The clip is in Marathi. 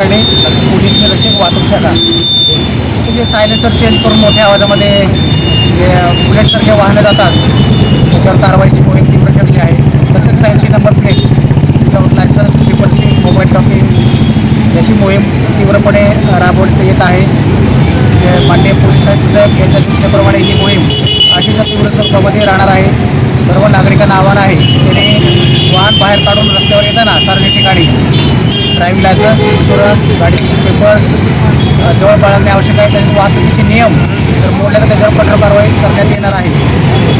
पोलीस निरीक्षक वाहतूक शाखा जे सायलेसर चेंज करून मोठ्या आवाजामध्ये जे बुलेटसारखे वाहनं जातात त्याच्यावर कारवाईची मोहीम तीव्र ठरली आहे तसेच त्यांची नंबर प्लेट विदाउट लायसन्स पेपरची मोबाईल टॉकिंग याची मोहीम तीव्रपणे राबवण्यात येत आहे. जे माननीय पोलिसांचं यांच्या सूचनेप्रमाणे ही मोहीम अशीच तीव्र स्वरूपामध्ये राहणार आहे. सर्व नागरिकांना आव्हान आहे त्याने वाहन बाहेर काढून रस्त्यावर येताना सार्वजनिक ठिकाणी ड्रायव्हिंग लायसन्स इन्शुरन्स गाडीचे पेपर्स जवळ बाळगणे आवश्यक आहे. तसेच वाहतुकीचे नियम जर मोडले तर त्याच्यावर कठोर कारवाई करण्यात येणार आहे.